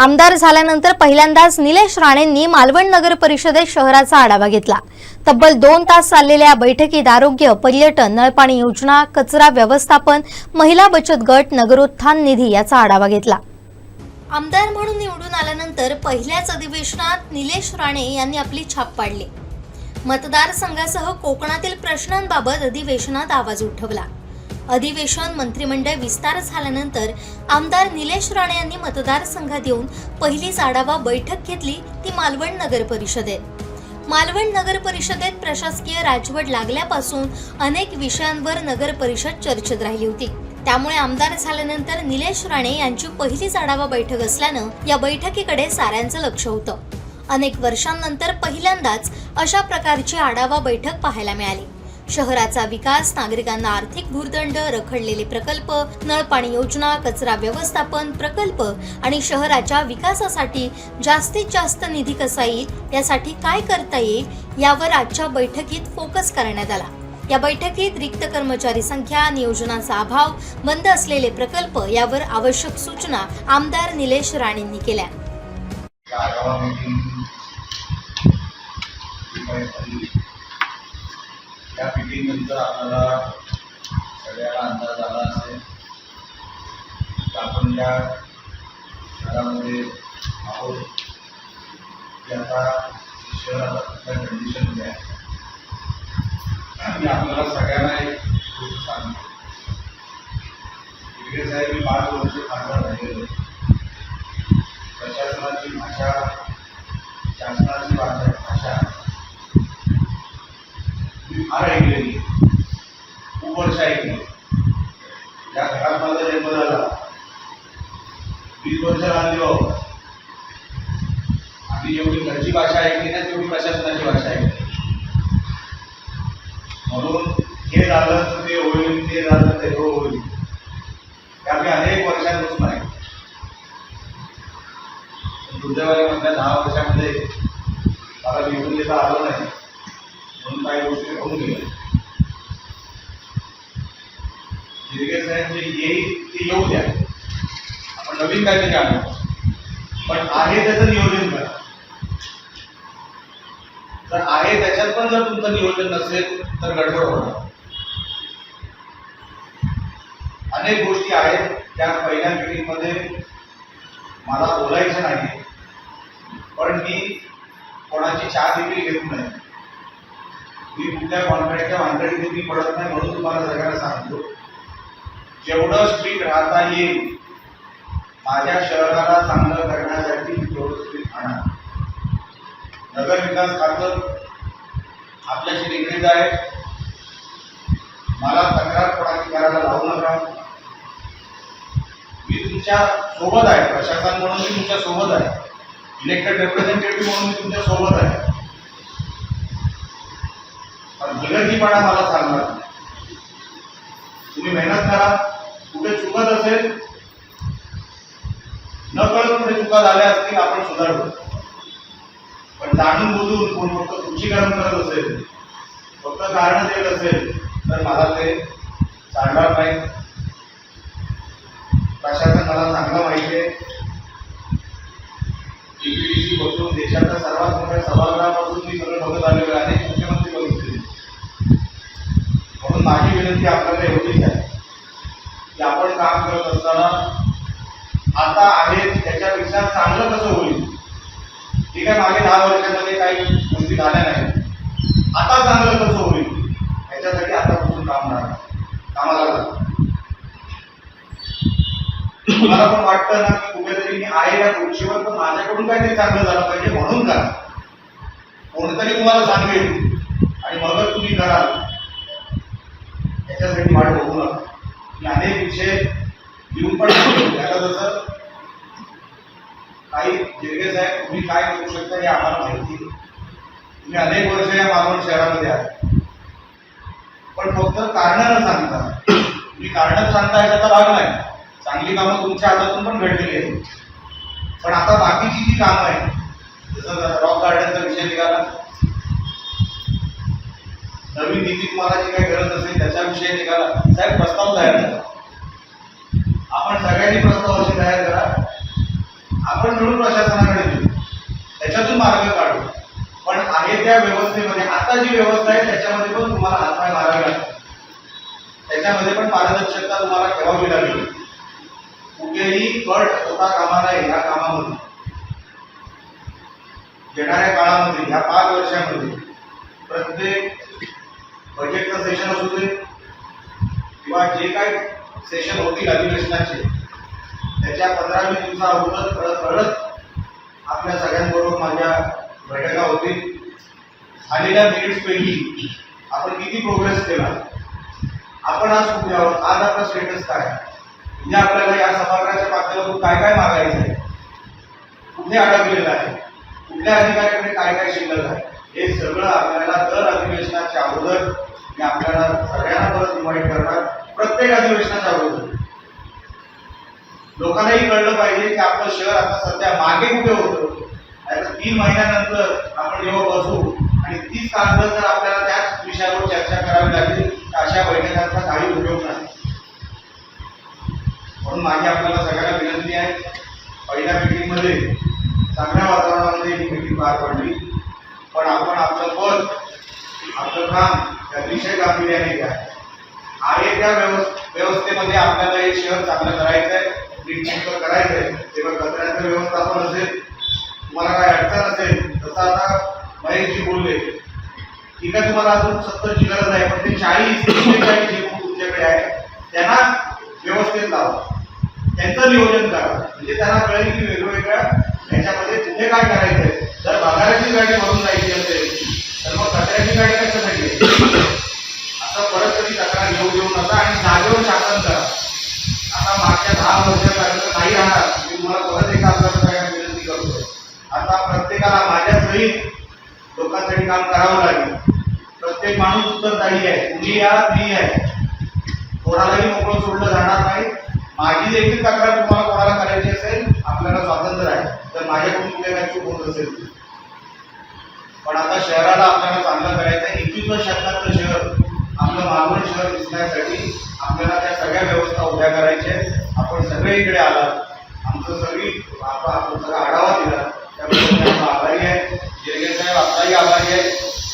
आमदार झाल्यानंतर पहिल्यांदाच निलेश राणेंनी मालवण नगर परिषदेत शहराचा आढावा घेतला. तब्बल दोन तास चाललेल्या या बैठकीत आरोग्य पर्यटन नळपाणी योजना कचरा व्यवस्थापन महिला बचत गट नगरोत्थान निधी याचा आढावा घेतला. आमदार म्हणून निवडून आल्यानंतर पहिल्याच अधिवेशनात निलेश राणे यांनी आपली छाप पाडली. मतदारसंघासह कोकणातील प्रश्नांबाबत अधिवेशनात आवाज उठवला. अधिवेशन मंत्रिमंडळ विस्तार झाल्यानंतर आमदार निलेश राणे यांनी मतदारसंघात येऊन पहिलीच आढावा बैठक घेतली ती मालवण नगर परिषदेत. मालवण नगर परिषदेत प्रशासकीय राजवट लागल्यापासून अनेक विषयांवर नगर परिषद चर्चेत राहिली होती. त्यामुळे आमदार झाल्यानंतर निलेश राणे यांची पहिलीच आढावा बैठक असल्यानं या बैठकीकडे साऱ्यांचं लक्ष होतं. अनेक वर्षांनंतर पहिल्यांदाच अशा प्रकारची आढावा बैठक पाहायला मिळाली. शहराचा विकास नागरिकांना आर्थिक भूर्दंड रखडलेले प्रकल्प नळपाणी योजना कचरा व्यवस्थापन प्रकल्प आणि शहराच्या विकासासाठी जास्तीत जास्त निधी कसा येईल यासाठी काय करता येईल यावर आजच्या बैठकीत फोकस करण्यात आला. या बैठकीत रिक्त कर्मचारी संख्या नियोजनाचा अभाव बंद असलेले प्रकल्प यावर आवश्यक सूचना आमदार निलेश राणेंनी केल्या. या आढावामध्ये नंतर आपल्याला सगळ्याला अंदाज आला असेल. आपण या शहरामध्ये आहोत. की आता शहराला आता कुठल्या कंडिशनमध्ये आहे. मी आपल्याला सगळ्यांना एक गोष्ट सांगतो. तिकडे साहेब मी पाच वर्ष खासदार राहिलेलो प्रशासनाची भाषा शासनाची भाषा भाषा मी फार ऐकलेली आहे. ऐकली. या घरात माझा जन्म झाला. वीस वर्ष राहिलो हो. आम्ही जेवढी घरची भाषा ऐकली ना तेवढी प्रशासनाची भाषा ऐकली. म्हणून हे झालं तर ते होईल ते झालं ते हो होईल. ते आम्ही अनेक वर्षांपासून आहे. दुर्दैवाने म्हणल्या दहा वर्षामध्ये मला निवडून देता आलं नाही. काही गोष्टी होऊन गेल्या जिरगे साहेब जे येईल ते येऊ द्या. आपण नवीन काहीतरी आणू. पण आहे त्याचं नियोजन करा. जर आहे त्याच्यात पण जर तुमचं नियोजन नसेल तर गडबड होणार. अनेक गोष्टी आहेत त्या पहिल्या मिटिंगमध्ये मला बोलायचं नाही. पण मी कोणाची चहा देखील घेत नाही. मी कुठल्या कॉन्ट्रॅक्टच्या भानगडीत मी पडत नाही म्हणून तुम्हाला सगळ्यांना सांगतो. जेवढं स्ट्रीट राहता येईल माझ्या शहराला चांगलं करण्यासाठी तेवढं स्ट्रीट आणा. नगर विकास खातं आपल्याशी निगडीत आहे. मला तक्रार कोणाची करायला लावू नका. मी तुमच्यासोबत आहे. प्रशासन म्हणून मी तुमच्यासोबत आहे. इलेक्टेड रिप्रेझेंटेटिव्ह म्हणून मी तुमच्यासोबत आहे. पण मला चालणार तुम्ही मेहनत करा कुठे चुकत असेल न कळत कुठे चुका झाल्या असतील आपण सुधारतो पण जाणून बुजून कोण फक्त तुमची करत असेल फक्त कारण देत असेल तर मला ते चालणार नाही. प्रशासन मला चांगलं माहिती आहे. जीपीडीसी बसून देशाच्या सर्वात मोठ्या सभागृहापासून मी सगळं परिस्थिती आपल्याला एवढीच आहे. की आपण काम करत असताना आता आहे त्याच्यापेक्षा चांगलं कसं होईल? ठीक आहे मागे दहा वर्षामध्ये काही गोष्टी झाल्या नाही आता चांगलं कसं होईल? याच्यासाठी आतापासून काम राहणार कामाला मला पण वाटतं ना की कुठेतरी मी आहे या गोष्टीवर पण माझ्याकडून काहीतरी चांगलं झालं पाहिजे म्हणून करा. कोणतरी तुम्हाला सांगेल आणि मगच तुम्ही कराल. याच्यासाठी वाट बघू नका मी अनेक विषय घेऊन पण त्याला जसं काही जिरगे साहेब तुम्ही काय करू शकता हे आम्हाला माहिती तुम्ही अनेक वर्ष या मालवण शहरामध्ये आहात. पण फक्त कारण न सांगता तुम्ही कारण सांगता याचा भाग नाही. चांगली कामं तुमच्या हातातून पण घडलेली आहेत. पण आता बाकीची जी कामं आहेत जसं रॉक गार्डनचा विषय निघाला. नवीन नीती तुम्हाला जी काही गरज असेल त्याच्याविषयी निघाला साहेब प्रस्ताव तयार करा. आपण सगळ्यांनी प्रस्ताव असे तयार करा. आपण मिळून प्रशासनाकडे देऊ त्याच्यातून मार्ग काढू. पण आहे त्या व्यवस्थेमध्ये आता जी व्यवस्था आहे त्याच्यामध्ये पण तुम्हाला हातपाय मारावे लागतात त्याच्यामध्ये पण पारदर्शकता तुम्हाला ठेवावी लागेल. कुठेही कट होता कामा नये या कामामध्ये. येणाऱ्या काळामध्ये ह्या पाच वर्षामध्ये प्रत्येक बजेटचं सेशन असू दे किंवा जे काय सेशन होतील अधिवेशनाचे त्याच्या पंधरा वीस दिवसा अगोदर कळत कळत आपल्या सगळ्यांबरोबर माझ्या बैठका होतील. झालेल्या मिनिट्सपैकी आपण किती प्रोग्रेस केला? आपण आज कुठे आहोत आज आपला स्टेटस काय? म्हणजे आपल्याला या सभागृहाच्या माध्यमातून काय काय मागायचं आहे? कुठे अडकलेलं आहे? कुठल्या अधिकाऱ्याकडे काय काय शिल्लक आहे? हे सगळं आपल्याला दर अधिवेशनाच्या अगोदर मी आपल्याला सगळ्यांना परत इन्व्हाइट करणार प्रत्येक अधिवेशनाच्या अगोदर लोकांनाही कळलं पाहिजे की आपलं शहर आता सध्या मागे कुठे होतं. आता तीन महिन्यानंतर आपण जेव्हा बसू आणि तीच कागद जर आपल्याला त्याच विषयावर चर्चा करावी लागेल तर अशा बैठकांचा काही उपयोग नाही. म्हणून माझी आपल्याला सगळ्यांना विनंती आहे. पहिल्या मीटिंगमध्ये चांगल्या वातावरणामध्ये ही मीटिंग पार पडली. पण आपण आपलं पद आपलं काम अतिशय गांभीर्याने घ्या. आहे त्या व्यवस्थेमध्ये आपल्याला हे शहर चांगलं करायचं आहे नीटनेटकं करायचं आहे तेव्हा कचऱ्याचं व्यवस्थापन असेल तुम्हाला काय अडचण असेल जसं आता महेशजी बोलले ठीक आहे तुम्हाला अजून सत्तरची गरज आहे पण ते चाळीस चाळीस जे कोण तुमच्याकडे आहे त्यांना व्यवस्थेत लावा. त्यांचं नियोजन करा. म्हणजे त्यांना कळेल की वेगवेगळ्या लोकांसाठी काम करावं लागेल. प्रत्येक माणूस उत्तरदायी आहे. तुम्ही या मी आहे. कोणालाही मोकळं सोडलं जाणार नाही. माझी देखील तक्रार तुम्हाला कोणाला करायची असेल आपल्याला स्वातंत्र्य आहे. तर माझ्याकडून कुठे काही चूक होत असेल? पण आता शहराला आपल्याला चांगलं करायचं आहे. एकवीस शतकातलं शहर आपलं मागून शहर दिसण्यासाठी आपल्याला त्या सगळ्या व्यवस्था उभ्या करायच्या आहेत. आपण सगळे इकडे आलात. आमचं सगळी आपण आपण सगळा आढावा दिला. त्याबद्दल आभारी आहे जिरगे साहेब आपलाही आभारी आहे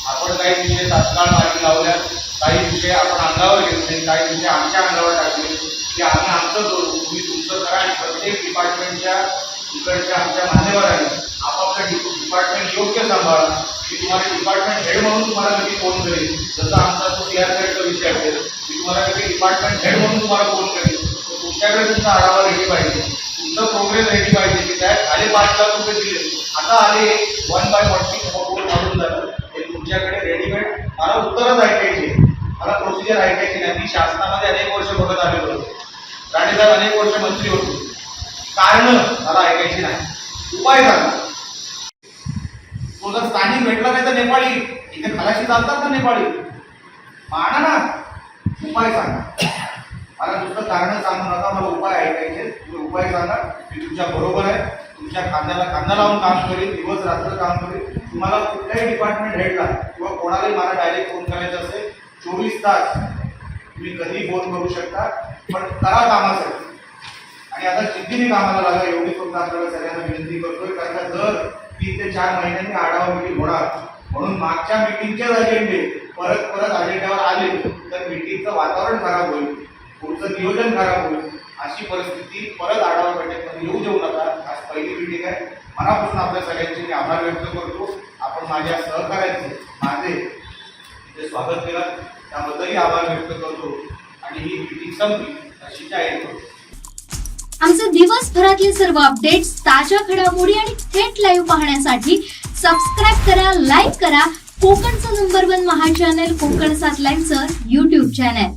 आपण काही विषय तात्काळ मार्गी लावल्या काही विषय आपण अंगावर घेतले काही विषय आमच्या अंगावर टाकले की आम्ही आमचं करू तुम्ही तुमचं करा आणि प्रत्येक डिपार्टमेंटच्या इकडच्या आमच्या मान्यवरांनी आपापलं डिपार्टमेंट योग्य सांभाळा की तुम्हाला डिपार्टमेंट हेड म्हणून तुम्हाला कधी फोन करेल. जसं आमचा तो सी आर विषय असेल की तुम्हाला कधी डिपार्टमेंट हेड म्हणून तुम्हाला फोन करेल तुमच्याकडे तुमचा आढावा रेडी पाहिजे. तुमचं प्रोग्रेस रेडी पाहिजे. की साहेब आले पाच लाख रुपये दिले. आता आले वन बाय फॉर्टी फोन काढून झालं. हे तुमच्याकडे रेडीमेड मला उत्तरच ऐकायची मला प्रोसिजर ऐकायची नाही. मी शासनामध्ये अनेक वर्ष बघत आलेलो होतो राणेसाहेब अनेक वर्ष मंत्री होते. कारण मला ऐकायची नाही. उपाय सांगा. तो जर स्थानिक भेटला नाही तर नेपाळी. इथे खलाशी चालतात ना नेपाळी. माना ना. उपाय सांगा. मला नुसतं कारण सांगू नका मला उपाय ऐकायचे तुम्ही उपाय सांगा मी तुमच्या बरोबर आहे. तुमच्या खांद्याला खांदा लावून काम करेल दिवस रात्र काम करेल तुम्हाला कुठल्याही डिपार्टमेंट हेडला किंवा कोणालाही मला डायरेक्ट फोन करायचा असेल चोवीस तास तुम्ही कधी फोन करू शकता पण करा कामासाठी आणि आता जिद्दीने कामाला लागा एवढी फक्त आपल्याला सगळ्यांना विनंती करतोय कारण का दर तीन ते चार महिन्यांनी आढावा मिटिंग होणार. म्हणून मागच्या मिटिंगच्याच अजेंडे परत परत अजेंड्यावर आले तर मिटिंगचं वातावरण खराब होईल. पुढचं नियोजन खराब होईल. अशी परिस्थिती परत आढावा बैठकमध्ये येऊ देऊ नका. आज पहिली मिटिंग आहे. मनापासून आपल्या सगळ्यांचे मी आभार व्यक्त करतो. आपण माझ्या सहकार्याचे माझे जे स्वागत केलं. त्याबद्दलही आभार व्यक्त करतो. आणि ही मिटिंग संपली. अशी जाहीर करतो आमचे दिवसभरातील सर्व अपडेट्स ताज्या घडामोडी आणि थेट लाईव्ह पाहण्यासाठी सबस्क्राईब करा लाईक करा. कोकणचं नंबर वन महा चॅनल कोकण सात लाईनचं युट्यूब चॅनल